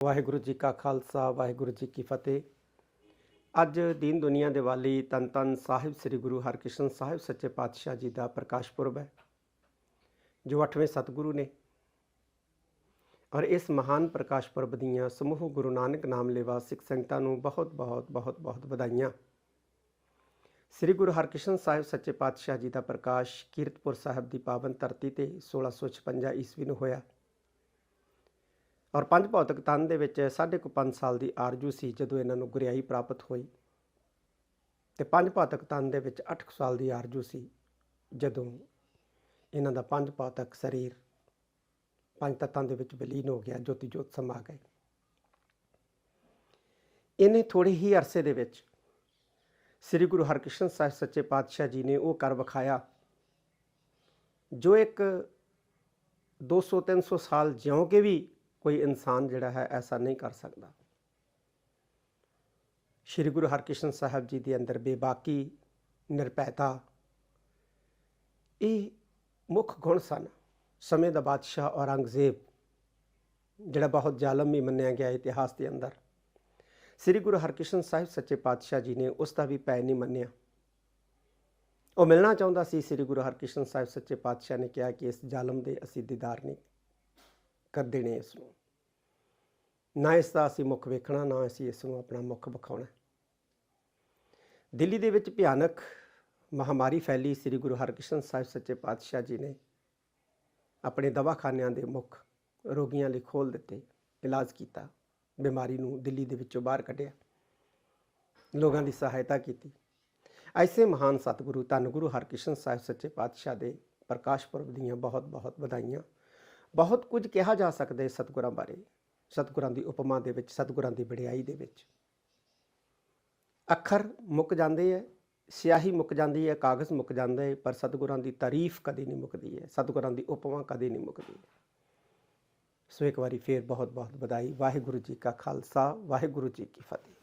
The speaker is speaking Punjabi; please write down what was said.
ਵਾਹਿਗੁਰੂ ਜੀ ਕਾ ਖਾਲਸਾ, ਵਾਹਿਗੁਰੂ ਜੀ ਕੀ ਫਤਿਹ। ਅੱਜ ਦੀਨ ਦੁਨੀਆ ਦੇ ਵਾਲੀ ਤਨ ਤਨ ਸਾਹਿਬ ਸ੍ਰੀ ਗੁਰੂ ਹਰਕ੍ਰਿਸ਼ਨ ਸਾਹਿਬ ਸੱਚੇ ਪਾਤਸ਼ਾਹ ਜੀ ਦਾ ਪ੍ਰਕਾਸ਼ ਪੁਰਬ ਹੈ, ਜੋ 8ਵੇਂ ਸਤਿਗੁਰੂ ਨੇ। ਔਰ ਇਸ ਮਹਾਨ ਪ੍ਰਕਾਸ਼ ਪੁਰਬ ਦੀਆਂ ਸਮੂਹ ਗੁਰੂ ਨਾਨਕ ਨਾਮ ਲੈਵਾ ਸਿੱਖ ਸੰਗਤਾਂ ਨੂੰ ਬਹੁਤ ਬਹੁਤ ਬਹੁਤ ਬਹੁਤ ਵਧਾਈਆਂ। ਸ੍ਰੀ ਗੁਰੂ ਹਰਕ੍ਰਿਸ਼ਨ ਸਾਹਿਬ ਸੱਚੇ ਪਾਤਸ਼ਾਹ ਜੀ ਦਾ ਪ੍ਰਕਾਸ਼ ਕੀਰਤਪੁਰ ਸਾਹਿਬ ਦੀ ਪਾਵਨ ਧਰਤੀ ਤੇ 1656 ਈਸਵੀ ਨੂੰ ਹੋਇਆ। ਔਰ ਪੰਜ ਭੌਤਿਕ ਤਨ ਦੇ ਵਿੱਚ ਸਾਢੇ ਕੁ ਪੰਜ ਸਾਲ ਦੀ ਆਰਜੂ ਸੀ ਜਦੋਂ ਇਹਨਾਂ ਨੂੰ ਗੁਰਿਆਈ ਪ੍ਰਾਪਤ ਹੋਈ। ਤੇ ਪੰਜ ਭੌਤਿਕ ਤਨ ਦੇ ਵਿੱਚ 8 ਸਾਲ ਦੀ ਆਰਜੂ ਸੀ ਜਦੋਂ ਇਹਨਾਂ ਦਾ ਪੰਜ ਭੌਤਿਕ ਸਰੀਰ ਪੰਜ ਤੱਤਾਂ ਦੇ ਵਿੱਚ ਵਿਲੀਨ ਹੋ ਗਿਆ, ਜੋਤੀ ਜੋਤ ਸਮਾ ਗਏ। ਇਹਨੇ ਥੋੜੇ ਹੀ ਅਰਸੇ ਦੇ ਵਿੱਚ ਸ੍ਰੀ ਗੁਰੂ ਹਰਕ੍ਰਿਸ਼ਨ ਸਾਹਿਬ ਸੱਚੇ ਪਾਤਸ਼ਾਹ ਜੀ ਨੇ ਉਹ ਕਰ ਵਿਖਾਇਆ, ਜੋ ਇੱਕ 200 300 ਸਾਲ ਜਿਉਂ ਕੇ ਵੀ ਕੋਈ ਇਨਸਾਨ ਜਿਹੜਾ ਹੈ ਐਸਾ ਨਹੀਂ ਕਰ ਸਕਦਾ। ਸ੍ਰੀ ਗੁਰੂ ਹਰਕ੍ਰਿਸ਼ਨ ਸਾਹਿਬ ਜੀ ਦੇ ਅੰਦਰ ਬੇਬਾਕੀ ਨਿਰਪੈਤਾ ਇਹ ਮੁੱਖ ਗੁਣ ਸਨ। ਸਮੇਂ ਦਾ ਬਾਦਸ਼ਾਹ ਔਰੰਗਜ਼ੇਬ, ਜਿਹੜਾ ਬਹੁਤ ਜ਼ਾਲਮ ਵੀ ਮੰਨਿਆ ਗਿਆ ਇਤਿਹਾਸ ਦੇ ਅੰਦਰ। ਸ੍ਰੀ ਗੁਰੂ ਹਰਕ੍ਰਿਸ਼ਨ ਸਾਹਿਬ ਸੱਚੇ ਪਾਤਸ਼ਾਹ ਜੀ ਨੇ ਉਸ ਦਾ ਵੀ ਪੈ ਨਹੀਂ ਮੰਨਿਆ। ਉਹ ਮਿਲਣਾ ਚਾਹੁੰਦਾ ਸੀ, ਸ੍ਰੀ ਗੁਰੂ ਹਰਕ੍ਰਿਸ਼ਨ ਸਾਹਿਬ ਸੱਚੇ ਪਾਤਸ਼ਾਹ ਨੇ ਕਿਹਾ ਕਿ ਇਸ ਜ਼ਾਲਮ ਦੇ ਅਸੀਂ ਦੀਦਾਰ ਨਹੀਂ ਕਰ ਦੇਣੇ ਇਸ ਨੂੰ। ਨਾ ਇਸ ਦਾ ਅਸੀਂ ਮੁੱਖ ਵੇਖਣਾ, ਨਾ ਅਸੀਂ ਇਸ ਨੂੰ ਆਪਣਾ ਮੁੱਖ ਵਿਖਾਉਣਾ। ਦਿੱਲੀ ਦੇ ਵਿੱਚ ਭਿਆਨਕ ਮਹਾਮਾਰੀ ਫੈਲੀ। ਸ੍ਰੀ ਗੁਰੂ ਹਰਕ੍ਰਿਸ਼ਨ ਸਾਹਿਬ ਸੱਚੇ ਪਾਤਸ਼ਾਹ ਜੀ ਨੇ ਆਪਣੇ ਦਵਾਖਾਨਿਆਂ ਦੇ ਮੁੱਖ ਰੋਗੀਆਂ ਲਈ ਖੋਲ ਦਿੱਤੇ, ਇਲਾਜ ਕੀਤਾ, ਬਿਮਾਰੀ ਨੂੰ ਦਿੱਲੀ ਦੇ ਵਿੱਚੋਂ ਬਾਹਰ ਕੱਢਿਆ, ਲੋਕਾਂ ਦੀ ਸਹਾਇਤਾ ਕੀਤੀ। ਐਸੇ ਮਹਾਨ ਸਤਿਗੁਰੂ ਧੰਨ ਗੁਰੂ ਹਰਕ੍ਰਿਸ਼ਨ ਸਾਹਿਬ ਸੱਚੇ ਪਾਤਸ਼ਾਹ ਦੇ ਪ੍ਰਕਾਸ਼ ਪੁਰਬ ਦੀਆਂ ਬਹੁਤ ਬਹੁਤ ਵਧਾਈਆਂ। ਬਹੁਤ ਕੁਝ ਕਿਹਾ ਜਾ ਸਕਦਾ ਹੈ ਸਤਿਗੁਰਾਂ ਬਾਰੇ। ਸਤਿਗੁਰਾਂ ਦੀ ਉਪਮਾ ਦੇ ਵਿੱਚ, ਸਤਿਗੁਰਾਂ ਦੀ ਵਡਿਆਈ ਦੇ ਵਿੱਚ। ਅੱਖਰ ਮੁੱਕ ਜਾਂਦੇ ਹੈ ਸਿਆਹੀ ਮੁੱਕ ਜਾਂਦੀ ਹੈ ਕਾਗਜ਼ ਮੁੱਕ ਜਾਂਦਾ ਹੈ ਪਰ ਸਤਿਗੁਰਾਂ ਦੀ ਤਾਰੀਫ ਕਦੇ ਨਹੀਂ ਮੁੱਕਦੀ ਹੈ ਸਤਿਗੁਰਾਂ ਦੀ ਉਪਮਾ ਕਦੇ ਨਹੀਂ ਮੁੱਕਦੀ ਸੋ ਇੱਕ ਵਾਰੀ ਫੇਰ ਬਹੁਤ ਬਹੁਤ ਵਧਾਈ, ਵਾਹਿਗੁਰੂ ਜੀ ਕਾ ਖਾਲਸਾ, ਵਾਹਿਗੁਰੂ ਜੀ ਕੀ ਫਤਿਹ।